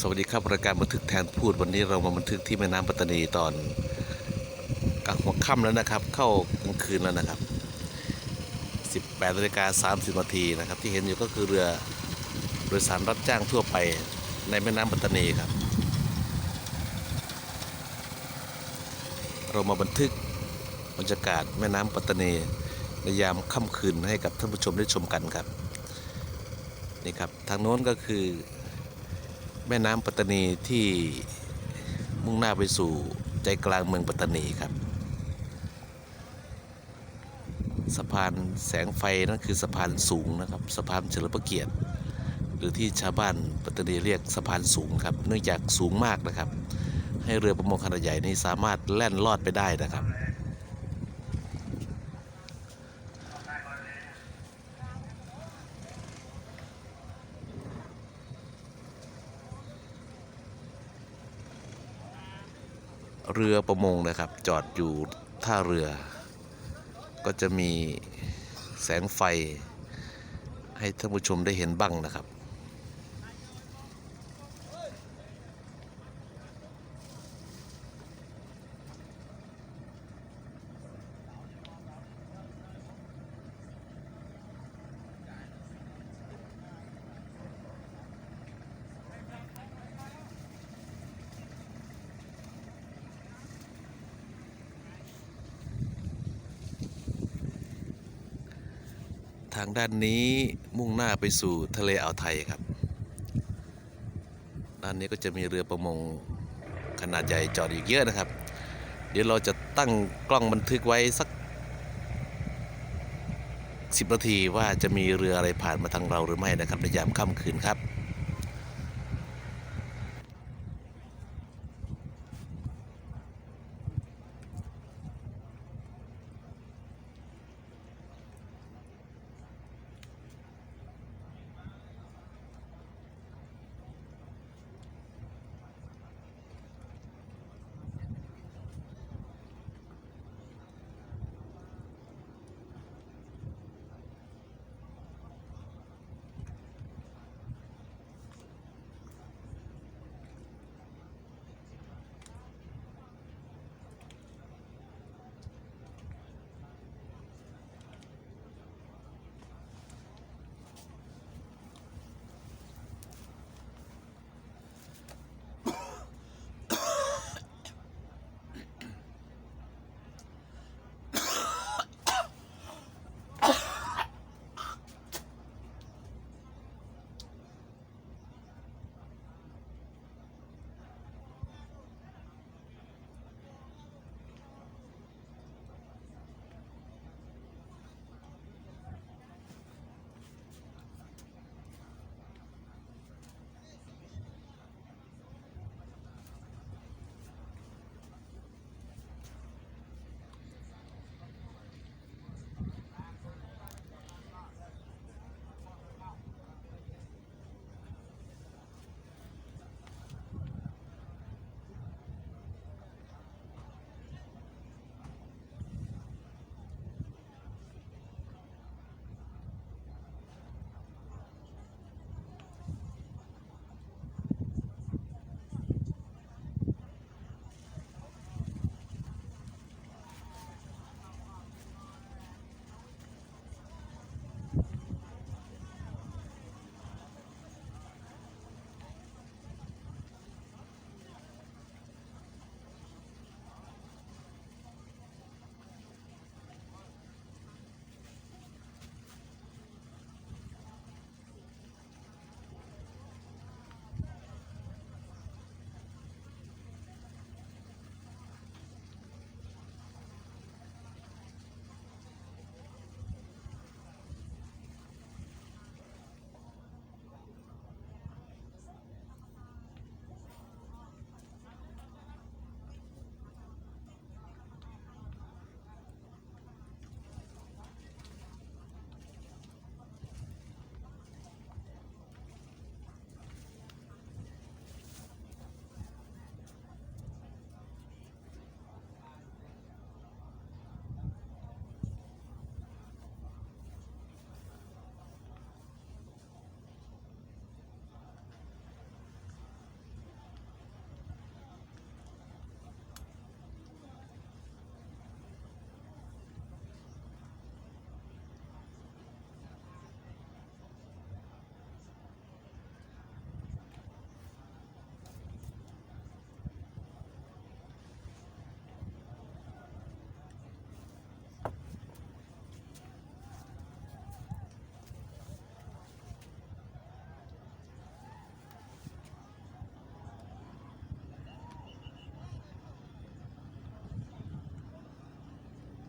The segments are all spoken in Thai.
สวัสดีครับรายการบันทึกแทนพูดวันนี้เรามาบันทึกที่แม่น้ำปัตตานีตอนกลางหัวค่ำแล้วนะครับ เข้ากลางคืนแล้วนะครับ 18นาฬิกา30นาทีนะครับ ที่เห็นอยู่ก็คือเรือโดยสารรับจ้างทั่วไปในแม่น้ำปัตตานีครับ เรามาบันทึกบรรยากาศแม่น้ำปัตตานีในยามค่ำคืนให้กับท่านผู้ชมได้ชมกันครับนี่ครับทางโน้นก็คือ แม่น้ำปัตตานีที่มุ่งหน้าไปสู่ใจกลางเมืองปัตตานีครับสะพานแสงไฟนั่นคือสะพานสูงนะครับสะพานเฉลิมพระเกียรติ หรือที่ชาวบ้านปัตตานีเรียกสะพานสูงครับ เนื่องจากสูงมากนะครับ ให้เรือประมงขนาดใหญ่นี้สามารถแล่นลอดไปได้นะครับ เรือประมงนะครับ จอดอยู่ท่าเรือ ก็จะมีแสงไฟ ให้ท่านผู้ชมได้เห็นบ้างนะครับ ทางด้านนี้มุ่งหน้าไปสู่ทะเลอ่าวไทยครับ ด้านนี้ก็จะมีเรือประมงขนาดใหญ่จอดอีกเยอะนะครับ เดี๋ยวเราจะตั้งกล้องบันทึกไว้สัก 10 นาทีว่าจะมีเรืออะไรผ่านมาทางเราหรือไม่นะครับในยามค่ำคืนครับ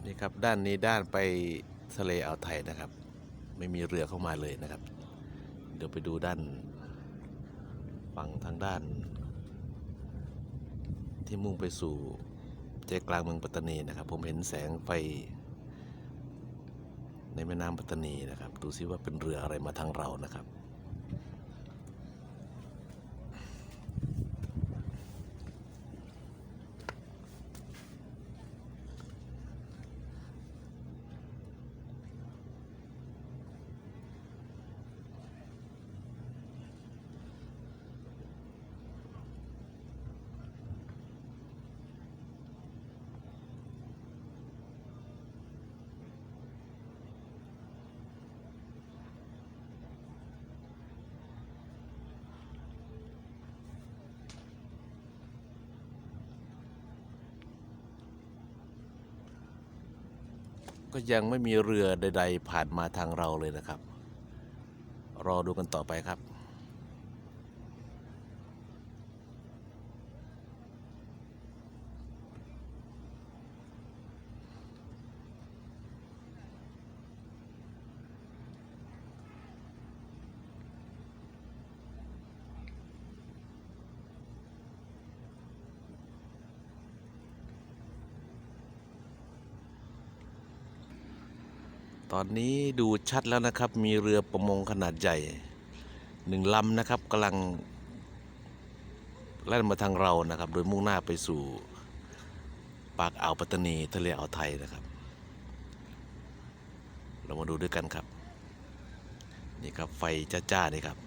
นี่ครับด้านนี้ด้านไปทะเลอ่าวไทยนะครับ ไม่มีเรือเข้ามาเลยนะครับ เดี๋ยวไปดูด้านฝั่งทางด้าน ที่มุ่งไปสู่ใจกลางเมืองปัตตานีนะครับ ผมเห็นแสงไฟในแม่น้ำปัตตานีนะครับ ดูซิว่าเป็นเรืออะไรมาทางเรานะครับ ก็ยังไม่มีเรือใด ๆ ผ่านมาทางเราเลยนะครับ รอดูกันต่อไปครับ ตอนนี้ดูชัดแล้วนะครับ มีเรือประมงขนาดใหญ่หนึ่งลำนะครับกำลังแล่นมาทางเรานะครับ โดยมุ่งหน้าไปสู่ปากอ่าวปัตตานีทะเลอ่าวไทยนะครับ เรามาดูด้วยกันครับ นี่ครับไฟจ้าๆนี่ครับ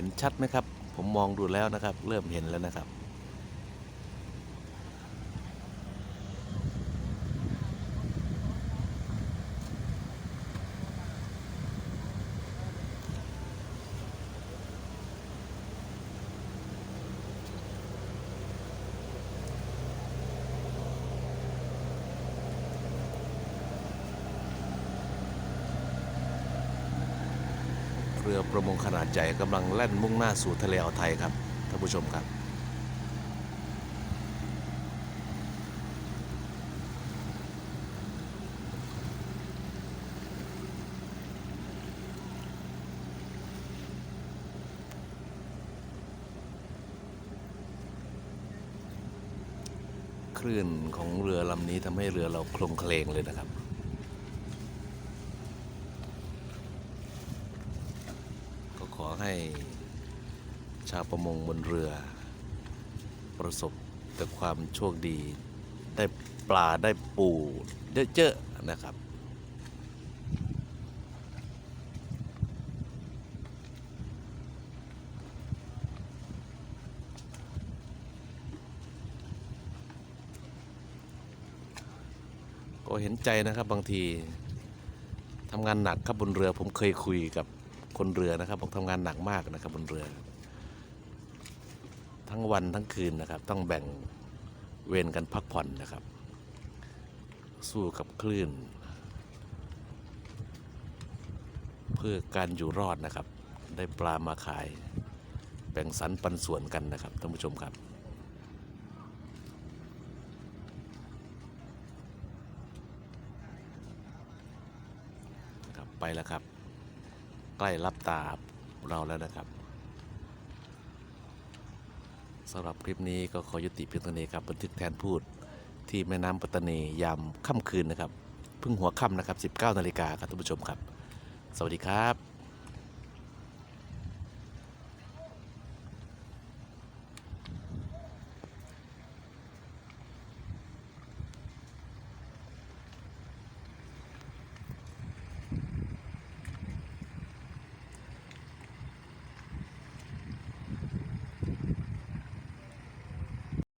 เห็นชัดไหมครับ ผมมองดูแล้วนะครับ เริ่มเห็นแล้วนะครับ เรือประมงขนาดใหญ่กำลังแล่นมุ่งหน้าสู่ทะเลอ่าวไทยครับท่านผู้ชมครับคลื่นของเรือลำนี้ทำให้เรือเราโคลงเคลงเลยนะครับ ก็ขอ ให้ชาวประมงบนเรือ ประสบแต่ความโชคดี ได้ปลาได้ปูเยอะๆนะครับก็เห็นใจนะครับบางทีทำงานหนักครับบนเรือผมเคยคุยกับ คนเรือนะครับบอกทำงานหนักมากนะครับบนเรือ ทั้งวันทั้งคืนนะครับ ต้องแบ่งเวรกันพักผ่อนนะครับ สู้กับคลื่น เพื่อการอยู่รอดนะครับ ได้ปลามาขาย แบ่งสรรปันส่วนกันนะครับท่านผู้ชมครับครับไปแล้วครับ ใกล้รับตาเราแล้วนะครับสำหรับคลิปนี้ก็ขอยุติเพียงเท่านี้ครับบันทึกแทนพูดที่แม่น้ำปัตตานียามค่ำคืนนะครับ เพิ่งหัวค่ำนะครับ 19นาฬิกาครับท่านผู้ชมครับ สวัสดีครับ